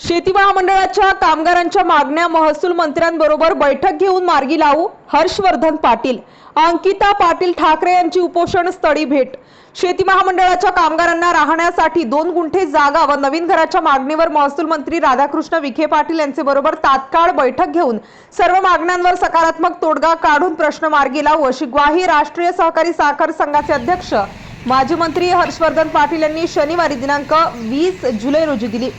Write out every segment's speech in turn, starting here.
शेती महामंडळाच्या कामगारांच्या मागण्या महसूल मंत्र्यांबरोबर बैठक घेऊन मार्गी लावू हर्षवर्धन पाटील अंकिता पाटील ठाकरे यांची उपोषण स्थळी भेट. शेती महामंडळाच्या कामगारांना राहण्यासाठी दोन गुंठे जागा व नवीन घराच्या मागणीवर महसूल मंत्री राधाकृष्ण विखे पाटील यांचे बरोबर तात्काळ बैठक घेऊन सर्व मागण्यांवर सकारात्मक तोडगा काढून प्रश्न मार्गी लावू अशी ग्वाही राष्ट्रीय सहकारी साखर संघाचे अध्यक्ष माजी मंत्री हर्षवर्धन पाटील यांनी शनिवारी दिनांक वीस जुलै रोजी दिली.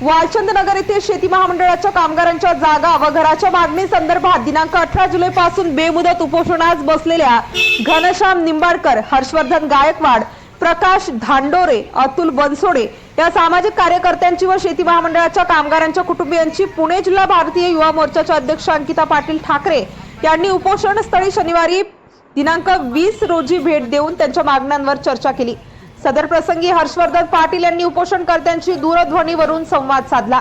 वालचंद नगर येथे शेती महामंडळाच्या कामगारांच्या जागा व घराच्या मागणी संदर्भात दिनांक अठरा जुलै पासून बेमुदत उपोषणास बसलेल्या घनश्याम निंबाडकर हर्षवर्धन गायकवाड प्रकाश धांडोरे अतुल बनसोडे या सामाजिक कार्यकर्त्यांची व शेती महामंडळाच्या कामगारांच्या कुटुंबियांची पुणे जिल्हा भारतीय युवा मोर्चाच्या अध्यक्ष अंकिता पाटील ठाकरे यांनी उपोषण स्थळी शनिवारी दिनांक वीस रोजी भेट देऊन त्यांच्या मागण्यांवर चर्चा केली. सदर प्रसंगी हर्षवर्धन पाटील यांनी उपोषणकर्त्यांशी दूरध्वनीवरून संवाद साधला.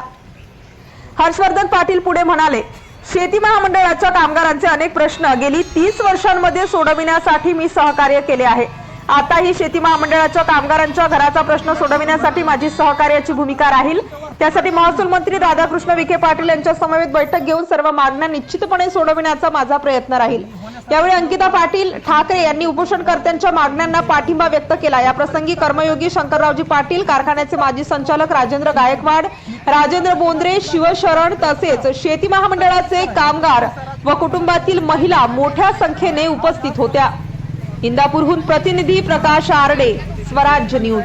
हर्षवर्धन पाटील पुढे म्हणाले शेती महामंडळाच्या कामगारांचे अनेक प्रश्न. गेली तीस वर्षांमध्ये सोडविण्यासाठी मी सहकार्य केले आहे. आताही शेती महामंडळाच्या कामगारांच्या घराचा प्रश्न सोडविण्यासाठी माझी सहकार्याची भूमिका राहील. त्यासाठी महसूल मंत्री राधाकृष्ण विखे पाटील यांच्या समवेत बैठक घेऊन सर्व मागण्या निश्चितपणे सोडविण्याचा माझा प्रयत्न राहील. यावेळी अंकिता पाटील ठाकरे यांनी उपोषणकर्त्यांच्या मागण्यांना पाठिंबा व्यक्त केला. या प्रसंगी कर्मयोगी शंकररावजी पाटील कारखान्याचे माजी संचालक राजेंद्र गायकवाड राजेंद्र बोंद्रे शिवशरण तसेच शेती महामंडळाचे कामगार व कुटुंबातील महिला मोठ्या संख्येने उपस्थित होत्या. इंदापूरहून प्रतिनिधी प्रकाश आरडे स्वराज्य न्यूज.